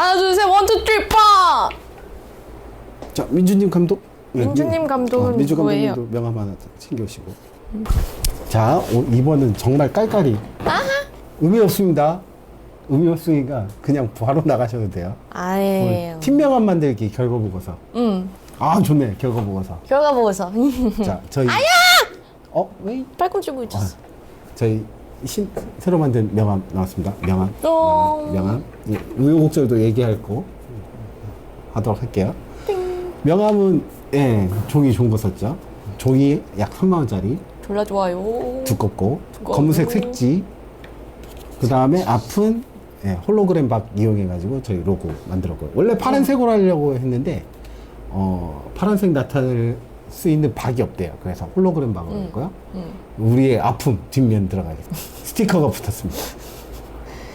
하나 둘셋 원투 쓰리 파 자 민주님 감독. 네, 민주님 민- 감독은 민주 누구예요? 감독님도 명함 하나 챙겨오시고. 자 오, 이번은 정말 깔깔이. 의미 없습니다. 의미 없으니까 그냥 바로 나가셔도 돼요. 아니에요 팀 명함 만들기 결과 보고서. 응아 좋네 결과 보고서. 결과 보고서 자 저희. 아야. 어 왜? 팔꿈치 부딪혔어 저희 신, 새로 만든 명함 나왔습니다. 명함. 어. 명함. 예, 우여곡절도 얘기할 거 하도록 할게요. 명함은 예, 종이 좋은 거 썼죠. 종이 약 3만 원짜리 졸라 좋아요 두껍고 두껍고. 검은색 색지. 그 다음에 앞은 예, 홀로그램 박 이용해가지고 저희 로고 만들었고요. 원래 파란색으로 하려고 했는데 어, 파란색 나타낼 수 있는 박이 없대요. 그래서 홀로그램 박으로 했고요. 응. 우리의 아픔 뒷면 들어가겠습니다. 스티커가 붙었습니다.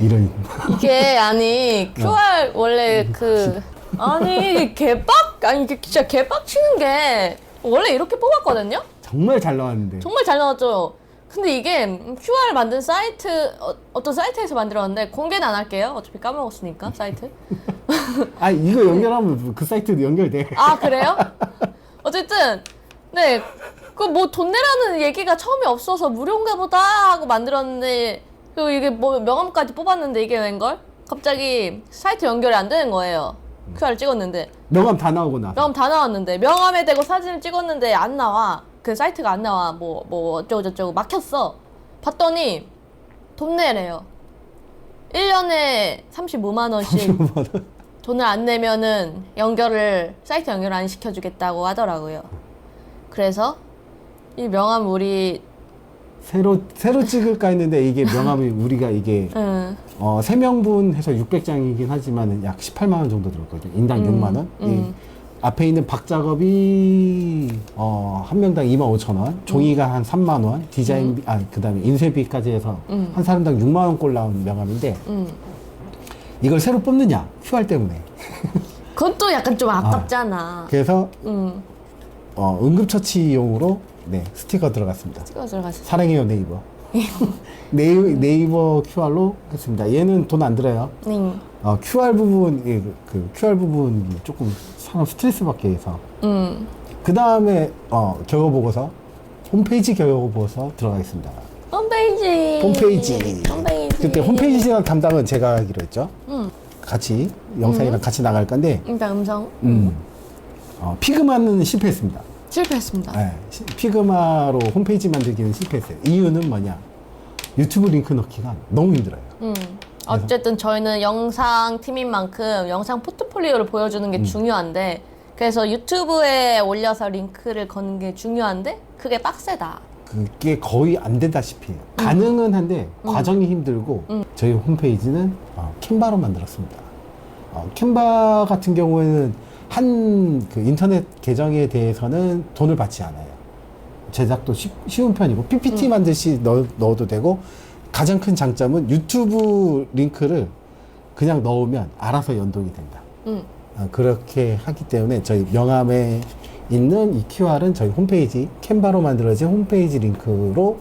이런 이게 아니 QR 원래 그 아니 개빡 아니 이게 진짜 개빡 치는 게 원래 이렇게 뽑았거든요. 정말 잘 나왔는데 정말 잘 나왔죠. 근데 이게 QR 만든 사이트 어, 어떤 사이트에서 만들었는데 공개는 안 할게요. 어차피 까먹었으니까 사이트. 아 이거 연결하면 그 사이트도 연결돼. 아 그래요? 어쨌든 네. 그 뭐 돈 내라는 얘기가 처음에 없어서 무료인가 보다 하고 만들었는데 그리고 이게 뭐 명함까지 뽑았는데 이게 웬걸? 갑자기 사이트 연결이 안 되는 거예요. QR을 찍었는데 명함 다 나오고 나서 명함 다 나왔는데 명함에 대고 사진을 찍었는데 안 나와. 그 사이트가 안 나와. 뭐뭐 어쩌고 저쩌고 막혔어. 봤더니 돈 내래요. 1년에 35만 원씩 돈을 안 내면은 연결을 사이트 연결 안 시켜주겠다고 하더라고요. 그래서 이 명함 우리 새로 새로 찍을까 했는데 이게 명함이 우리가 이게 응, 어, 세 명분 해서 600장이긴 하지만 약 18만 원 정도 들었거든요. 인당 음, 6만 원. 음. 이 앞에 있는 박 작업이 어, 한 명당 2만 5천 원, 종이가 한 3만 원, 디자인비 아 그다음에 인쇄비까지 해서 음. 한 사람당 6만 원꼴 나온 명함인데 응. 이걸 새로 뽑느냐? QR 때문에. 그건 또 약간 좀 아깝잖아. 그래서 응. 어, 응급처치용으로 네, 스티커 들어갔습니다. 찍어 들어갔어. 사랑해요 네이버. 네이, 네이버 QR로 했습니다. 얘는 돈 안 들어요. 응. 어, QR 부분, 예, 그, 그 QR 부분이 조금 사람 스트레스 받게 해서. 응. 그 다음에, 어, 결과 보고서, 홈페이지 결과 보고서 들어가겠습니다. 홈페이지. 홈페이지. 홈페이지. 그때 홈페이지 진행 담당은 제가 하기로 했죠. 응. 같이, 영상이랑 같이 나갈 건데, 일단 음성 음, 어, 피그마는 실패했습니다. 실패했습니다. 네, 시- 피그마로 홈페이지 만들기는 실패했어요. 이유는 뭐냐? 유튜브 링크 넣기가 너무 힘들어요. 음. 어쨌든 저희는 영상 팀인 만큼 영상 포트폴리오를 보여주는 음. 게 중요한데 그래서 유튜브에 올려서 링크를 거는 게 중요한데 그게 빡세다. 그게 거의 안 되다시피. 가능은 한데 과정이 힘들고 저희 홈페이지는 어, 캔바로 만들었습니다. 어, 캔바 같은 경우에는 한 그 인터넷 계정에 대해서는 돈을 받지 않아요. 제작도 쉽, 쉬운 편이고 PPT 만들시 넣, 넣어도 되고 가장 큰 장점은 유튜브 링크를 그냥 넣으면 알아서 연동이 된다. 음. 아, 그렇게 하기 때문에 저희 명함에 있는 이 QR은 저희 홈페이지 캔바로 만들어진 홈페이지 링크로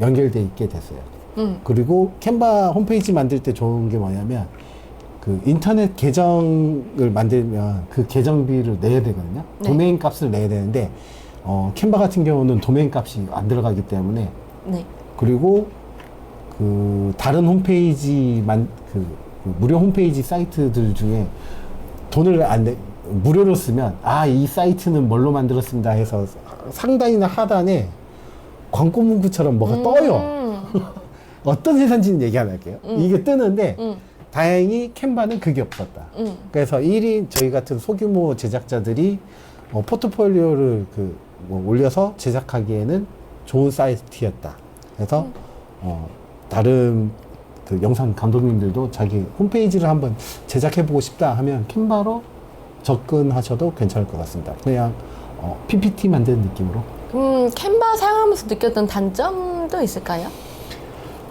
연결돼 있게 됐어요. 음. 그리고 캔바 홈페이지 만들 때 좋은 게 뭐냐면 그 인터넷 계정을 만들면 그 계정비를 내야 되거든요. 네. 도메인 값을 내야 되는데 어, 캔바 같은 경우는 도메인 값이 안 들어가기 때문에 네. 그리고 그 다른 홈페이지만 그, 그 무료 홈페이지 사이트들 중에 돈을 안 내, 무료로 쓰면 아 이 사이트는 뭘로 만들었습니다 해서 상단이나 하단에 광고 문구처럼 뭐가 떠요. 음. 어떤 회사인지는 얘기 안 할게요. 이게 뜨는데 음. 다행히 캔바는 그게 없었다. 음. 그래서 1인 저희 같은 소규모 제작자들이 어, 포트폴리오를 그, 뭐 올려서 제작하기에는 좋은 사이트였다. 그래서 어, 다른 그 영상 감독님들도 자기 홈페이지를 한번 제작해보고 싶다 하면 캔바로 접근하셔도 괜찮을 것 같습니다. 그냥 어, PPT 만드는 느낌으로. 음, 캔바 사용하면서 느꼈던 단점도 있을까요?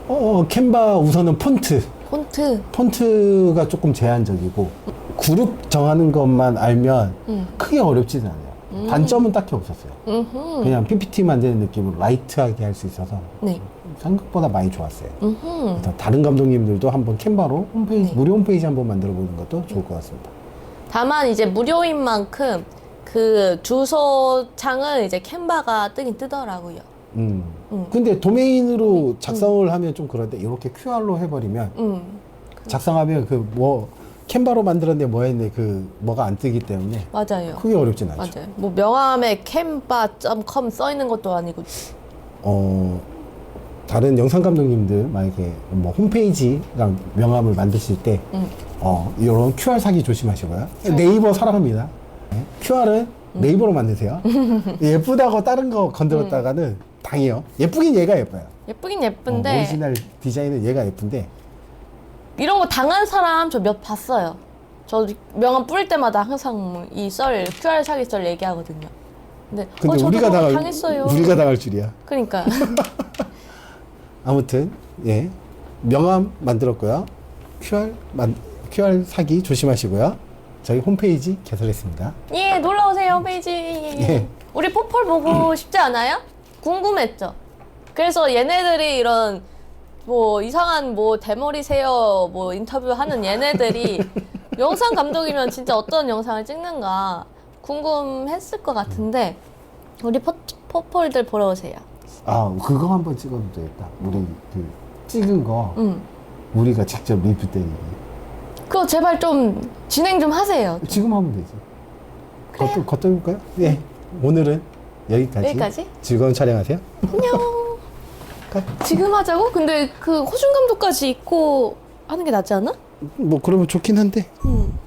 어, 캔바 우선은 폰트. 폰트. 폰트가 조금 제한적이고 그룹 정하는 것만 알면 음. 크게 어렵지는 않아요. 단점은 딱히 없었어요. 음흠. 그냥 PPT 만드는 느낌으로 라이트하게 할 수 있어서 네. 생각보다 많이 좋았어요. 음흠. 그래서 다른 감독님들도 한번 캔바로 홈페이지 네. 무료 홈페이지 한번 만들어 보는 것도 좋을 것 같습니다. 다만 이제 무료인 만큼 그 주소창을 이제 캔바가 뜨긴 뜨더라고요. 음. 음. 근데 도메인으로 작성을 하면 좀 그런데 이렇게 QR로 해버리면 음. 작성하면 그 뭐 캔바로 만들었는데 뭐 했네 그 뭐가 안 뜨기 때문에 맞아요. 크게 어렵진 않죠. 맞아요. 뭐 명함에 캔바.com 써 있는 것도 아니고. 어 다른 영상 감독님들 만약에 뭐 홈페이지랑 명함을 만드실 때 음. 어, 이런 QR 사기 조심하시고요. 네이버 사랑합니다. 네. QR은 네이버로 만드세요. 예쁘다고 다른 거 건드렸다가는 당해요. 예쁘긴 얘가 예뻐요. 예쁘긴 어, 예쁜데 오리지널 디자인은 얘가 예쁜데 이런 거 당한 사람 저 몇 봤어요. 저 명함 뿌릴 때마다 항상 이 썰 QR 사기 썰 얘기하거든요. 근데, 근데 어, 저도 우리가 거 당할 당했어요. 우리가 당할 줄이야. 그러니까 아무튼 예 명함 만들었고요. QR 만 QR 사기 조심하시고요. 저희 홈페이지 개설했습니다. 예 놀러 오세요 홈페이지. 예. 우리 포폴 보고 싶지 않아요? 궁금했죠. 그래서 얘네들이 이런 뭐 이상한 뭐 대머리 세요 뭐 인터뷰 하는 얘네들이 영상 감독이면 진짜 어떤 영상을 찍는가 궁금했을 것 같은데 우리 포, 포폴들 보러 오세요. 아 그거 한번 찍어도 되겠다. 우리 그 찍은 거 음. 우리가 직접 리뷰 때리기. 그거 제발 좀 진행 좀 하세요. 지금 하면 되지. 그래요. 겉도 겉도볼까요? 예. 오늘은 여기까지. 여기까지? 즐거운 촬영하세요. 안녕. 끝. 지금 하자고? 근데 그 호준 감독까지 있고 하는 게 낫지 않아? 뭐 그러면 좋긴 한데 음.